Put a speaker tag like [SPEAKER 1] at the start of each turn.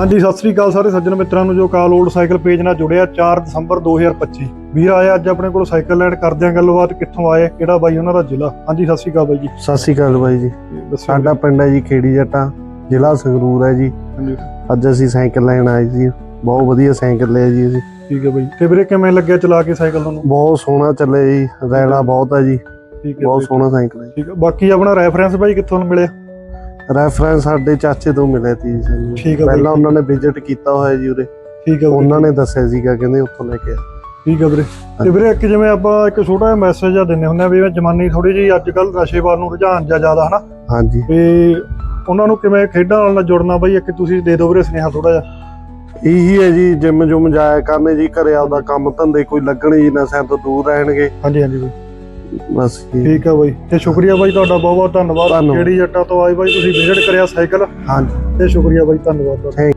[SPEAKER 1] ਹਾਂਜੀ ਸਤਿ ਸ੍ਰੀ ਅਕਾਲ ਸਾਰੇ ਸੱਜਣ ਮਿੱਤਰਾਂ ਨੂੰ ਜੋ ਕਾਲ ਓਲਡ ਸਾਈਕਲ ਪੇਜ ਨਾਲ ਜੁੜਿਆ 4 ਦਸੰਬਰ 2025 ਵੀਰ ਆਏ ਅੱਜ ਆਪਣੇ ਕੋਲ ਸਾਈਕਲ ਲੈਣ ਕਰਦੇ ਆਂ ਗੱਲਬਾਤ ਕਿੱਥੋਂ ਆਏ ਕਿਹੜਾ ਬਾਈ ਉਹਨਾਂ ਦਾ ਜ਼ਿਲ੍ਹਾ? ਹਾਂਜੀ ਸਤਿ ਸ੍ਰੀ ਅਕਾਲ ਬਾਈ ਜੀ।
[SPEAKER 2] ਸਤਿ ਸ਼੍ਰੀ ਅਕਾਲ ਬਾਈ ਜੀ। ਸਾਡਾ ਪਿੰਡ ਹੈ ਜੀ ਖੇੜੀ ਜੱਟਾਂ ਜ਼ਿਲ੍ਹਾ ਸੰਗਰੂਰ ਹੈ ਜੀ।
[SPEAKER 1] ਹਾਂਜੀ,
[SPEAKER 2] ਅੱਜ ਅਸੀਂ ਸਾਈਕਲ ਲੈਣ ਆਏ ਜੀ। ਬਹੁਤ ਵਧੀਆ ਸਾਈਕਲ ਲਿਆ ਜੀ ਅਸੀਂ।
[SPEAKER 1] ਠੀਕ ਹੈ ਬਾਈ ਤੇ ਵੀਰੇ ਕਿਵੇਂ ਲੱਗਿਆ ਚਲਾ ਕੇ ਸਾਈਕਲ ਤੁਹਾਨੂੰ?
[SPEAKER 2] ਬਹੁਤ ਸੋਹਣਾ ਚੱਲੇ ਜੀ। ਰੈਲਾ ਬਹੁਤ ਹੈ ਜੀ।
[SPEAKER 1] ਠੀਕ ਹੈ
[SPEAKER 2] ਬਹੁਤ ਸੋਹਣਾ ਸਾਈਕਲ ਹੈ
[SPEAKER 1] ਠੀਕ ਹੈ। ਬਾਕੀ ਆਪਣਾ ਰੈਫਰੈਂਸ ਬਾਈ ਕਿੱਥੋਂ ਮਿਲਿਆ?
[SPEAKER 2] ਰੈਫਰੈਂਸ ਸਾਡੇ ਚਾਚੇ ਤੋਂ ਮਿਲਿਆ ਸੀ ਸਾਨੂੰ।
[SPEAKER 1] ਠੀਕ ਹੈ ਬਾਈ।
[SPEAKER 2] ਪਹਿਲਾਂ ਉਹਨਾਂ ਨੇ ਵਿਜ਼ਿਟ ਕੀਤਾ ਹੋਇਆ ਜੀ ਉਰੇ।
[SPEAKER 1] ਠੀਕ ਹੈ ਵੀਰੇ,
[SPEAKER 2] ਉਹਨਾਂ ਨੇ ਦੱਸਿਆ ਸੀਗਾ ਕਹਿੰਦੇ ਉੱਥੋਂ ਲੈ ਕੇ ਆ।
[SPEAKER 1] ਠੀਕ ਹੈ ਵੀਰੇ। ਤੇ ਵੀਰੇ ਇੱਕ ਜਿਵੇਂ ਆਪਾਂ ਇੱਕ ਛੋਟਾ ਜਿਹਾ ਮੈਸੇਜ ਆ ਦਿੰਨੇ ਹੁੰਦੇ ਆ ਵੀ ਜਮਾਨੀ ਥੋੜੀ ਜਿਹੀ ਅੱਜ ਕੱਲ ਨਸ਼ੇ ਵੱਲ ਨੂੰ ਰੁਝਾਨ ਜਿਹਾ ਜ਼ਿਆਦਾ ਹਨਾ?
[SPEAKER 2] ਹਾਂਜੀ।
[SPEAKER 1] ਤੇ ਉਹਨਾਂ ਨੂੰ ਕਿਵੇਂ ਖੇਡਾਂ ਨਾਲ ਜੁੜਨਾ ਬਾਈ ਇੱਕ ਤੁਸੀਂ ਦੇ ਦਿਓ ਵੀਰੇ ਸੁਨੇਹਾ ਥੋੜਾ ਜਿਹਾ।
[SPEAKER 2] ਇਹੀ ਹੈ ਜੀ ਜਿਮ ਜੁਮ ਜਾਇਆ ਕਰਨੇ ਜੀ ਘਰੇ ਆਪਦਾ ਕੰਮ ਧੰਦੇ ਕੋਈ ਲੱਗਣੇ ਜੀ ਨਸ਼ਿਆਂ ਤੋਂ ਦੂਰ ਰਹਿਣਗੇ।
[SPEAKER 1] ਹਾਂਜੀ ਹਾਂਜੀ ਬਾਈ।
[SPEAKER 2] ਬਸ ਜੀ।
[SPEAKER 1] ਠੀਕ ਹੈ ਬਾਈ। ਤੇ ਸ਼ੁਕਰੀਆ ਬਾਈ ਤੁਹਾਡਾ ਬਹੁਤ ਬਹੁਤ ਧੰਨਵਾਦ।
[SPEAKER 2] ਧੰਨਵਾਦ।
[SPEAKER 1] ਕਿਹੜੀ ਜੱਟਾਂ ਤੋਂ ਆਏ ਬਾਈ ਤੁਸੀਂ ਵਿਜ਼ਿਟ ਕਰਿਆ ਸਾਈਕਲ।
[SPEAKER 2] ਹਾਂਜੀ।
[SPEAKER 1] ਤੇ ਸ਼ੁਕਰੀਆ ਬਾਈ ਧੰਨਵਾਦ ਤੁਹਾਡਾ।
[SPEAKER 2] ਥੈਂਕ